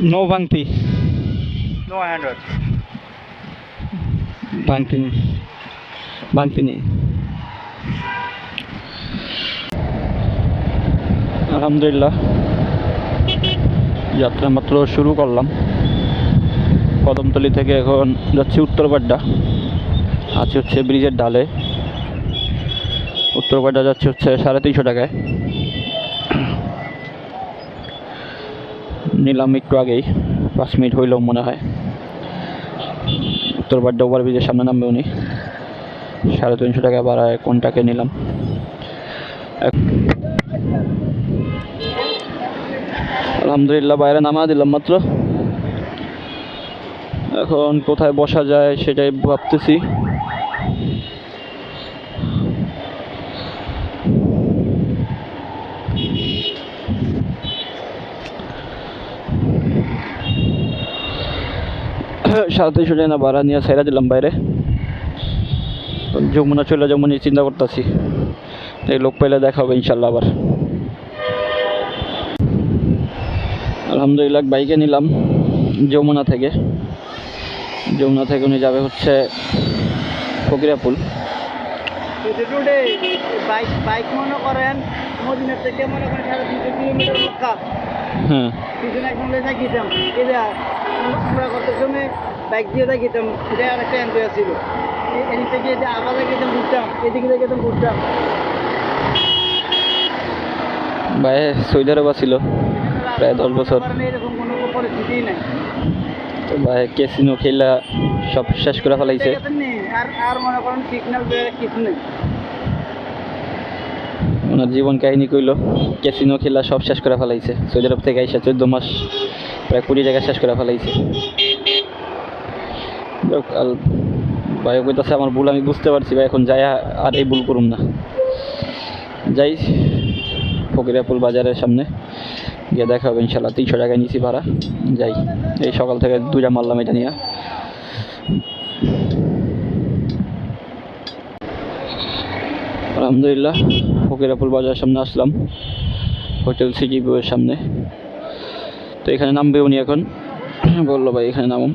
No Bangti. No hundred. Bangti নেই ভাঙতি নেই আলহামদুলিল্লাহ যাত্রা মাত্র শুরু করলাম কদমতলি থেকে এখন যাচ্ছি উত্তরপাড্ডা আছে হচ্ছে ব্রিজের ডালে উত্তরপাড্ডা যাচ্ছে হচ্ছে সাড়ে তিনশো টাকায় নিলাম একটু আগেই, পাঁচ মিনিট হইলেও মনে হয়। উত্তরপাড্ডা ওভার ব্রিজের সামনে নামবে উনি। সাড়ে তিনশো টাকা ভাড়ায় কোনটাকে নিলাম? আলহামদুলিল্লাহ, বাইরে নামা দিলাম মাত্র। এখন কোথায় বসা যায় সেটাই ভাবতেছি। সাড়ে তিনশো টাকা ভাড়া নিয়ে সাইরা দিলাম বাইরে। যমুনা চলে যেমন চিন্তা করতেছি। এই লোক পাইলে দেখা হবে ইনশাল্লাহ আবার। আলহামদুলিল্লাহ বাইকে নিলাম যমুনা থেকে। যমুনা থেকে উনি যাবে হচ্ছে ফকিরাপুল। বাইক মনে করেন হ্যাঁ পিছনে একদম লেখা গেতাম এটা আমরা কত সময় বাইক দিয়ে গেতাম এটা আর একটা এনজয় ছিল এদিক থেকে যে আবার গেতাম ঘুরতাম এদিকে গেতাম ঘুরতাম। ভাই সৌদি আরব ছিল প্রায় দশ বছর। এরকম কোনো পরিস্থিতি নাই। তো ভাই খেলা সব শেষ করে ফেলাইছে। আর আর মনে করেন সিগন্যাল কিছু নেই। ওনার জীবন কাহিনী কইলো, ক্যাসিনো খেলা সব শেষ করে ফেলাইছে। সৌদি আরব থেকে আইসা চোদ্দ মাস, প্রায় কুড়ি জায়গা শেষ করে ফেলাইছে। ভাই কইতাছে, আমার ভুল আমি বুঝতে পারছি ভাই, এখন যাই আর এই ভুল করুম না। যাই ফকিরাপুল বাজারের সামনে গিয়ে দেখা হবে ইনশাল্লাহ তিনশো টাকায় নিছি ভাড়া। যাই, এই সকাল থেকে দুইটা মারলাম এটা নিয়ে। আলহামদুলিল্লাহ ফকিরাপুল বাজারের সামনে আসলাম, হোটেল ভিউয়ের সামনে। তো এখানে নামবে উনি এখন। বলল ভাই এখানে নামুন।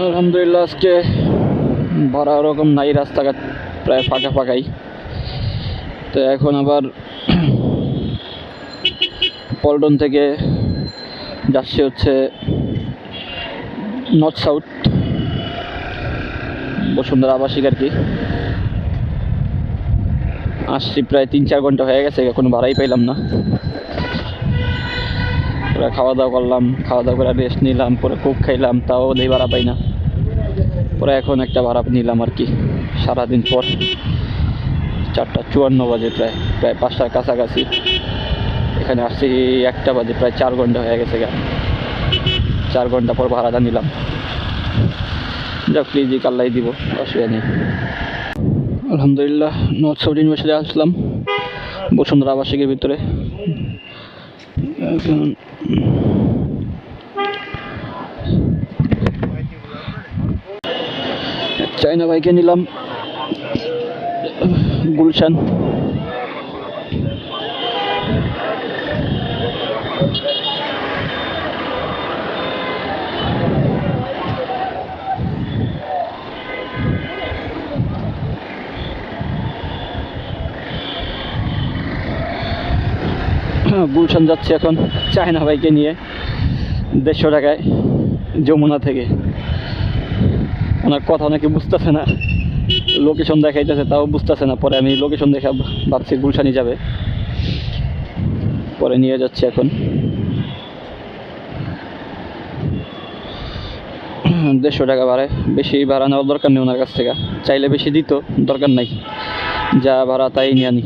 আলহামদুলিল্লাহ, আজকে ভাড়া ওরকম নাই, রাস্তাঘাট প্রায় ফাঁকা ফাঁকাই। তো এখন আবার পল্টন থেকে যাচ্ছে হচ্ছে নর্থ সাউথ বসুন্ধরা আবাসিক আর কি। আসছি প্রায় তিন চার ঘণ্টা হয়ে গেছে কোনো ভাড়াই পাইলাম না। পরে খাওয়া দাওয়া করলাম, খাওয়া দাওয়া করে রেস্ট নিলাম, পরে কোক খাইলাম, তাও ওদের ভাড়া পাই না। পরে এখন একটা ভাড়া নিলাম আর কি, সারাদিন পর। চারটা চুয়ান্ন বাজে প্রায় প্রায় পাঁচটার কাছাকাছি। এখানে আসছি একটা বাজে, প্রায় চার ঘণ্টা হয়ে গেছে গা। চার ঘণ্টা পর ভাড়াটা নিলাম। যাক প্লিজ কাল্লাই দিব, অসুবিধা নেই। আলহামদুলিল্লাহ নর্থ সাউথ ইউনিভার্সিটি আসলাম, বসুন্ধরা আবাসিকের ভিতরে। চাইনা বাইকে নিলাম, গুলশান। গুলশান যাচ্ছি এখন চায়না ভাইকে নিয়ে দেড়শো টাকায় যমুনা থেকে। ওনার কথা নাকি বুঝতেছে না। লোকেশন দেখাইতেছে, তাও বুঝতেছে না। পরে আমি লোকেশন দেখা ভাবছি গুলশানই যাবে। পরে নিয়ে যাচ্ছি এখন। দেড়শো টাকা ভাড়ায়। বেশি ভাড়া নেওয়ার দরকার নেই ওনার কাছ থেকে। চাইলে বেশি দিত, দরকার নাই। যা ভাড়া তাই নিয়ে আনি।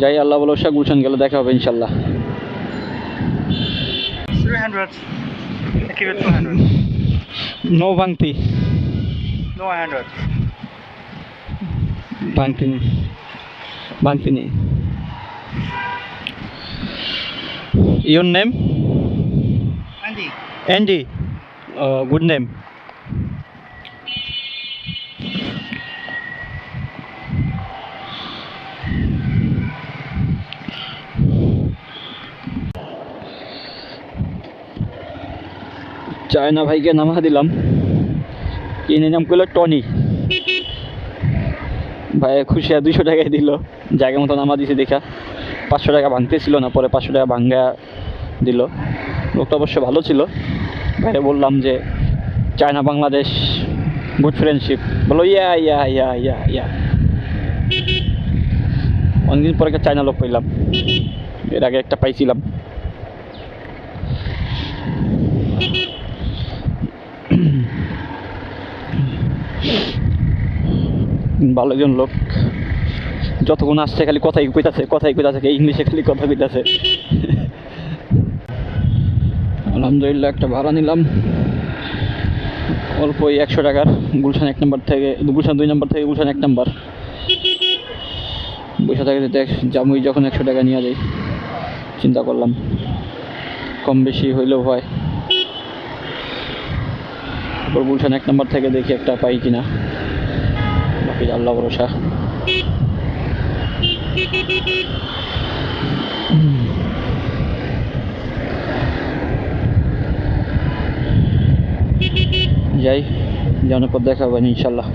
যাই আল্লাহ বলো শাহ গুলশান গেলে দেখা হবে ইনশাল্লাহ three hundred Give it 200. No ভাঙতি No 100. ভাঙতি নেই ভাঙতি নেই your name Andy. Andy good name China ভাইকে নামা দিলাম। কিনে নাম করল টনি। ভাই খুশি আর দুশো টাকায় দিল। জায়গা মতো নামা দিছে দেখা। পাঁচশো টাকা ভাঙতে ছিল না, পরে পাঁচশো টাকা ভাঙ্গা দিল। লোকটা অবশ্য ভালো ছিল। ভাইরে বললাম যে, চায়না বাংলাদেশ গুড ফ্রেন্ডশিপ বলো ইয়া ইয়া ইয়া ইয়া ইয়া। অনেকদিন পরে একটা চায়না লোক পাইলাম। এর আগে একটা পাইছিলাম। ভালো একজন লোক। যতক্ষণ আসছে খালি কথাই কইতাছে কথাই কইতাছে ইংলিশে খালি কথা কইতাছে। আলহামদুলিল্লাহ, একটা ভাড়া নিলাম। অল্প ওই একশো টাকার গুলশান এক নম্বর থেকে, গুলশান দুই নম্বর থেকে গুলশান এক নম্বর। বসে থাকে দেখ, জামুই যখন একশো টাকা নিয়ে যাই চিন্তা করলাম। কম বেশি হইলেও হয়। তারপর গুলশান এক নম্বর থেকে দেখি একটা পাই কিনা। বাকি আল্লাহ ভরসা। যাই জানার পর দেখা হবে ইনশাল্লাহ।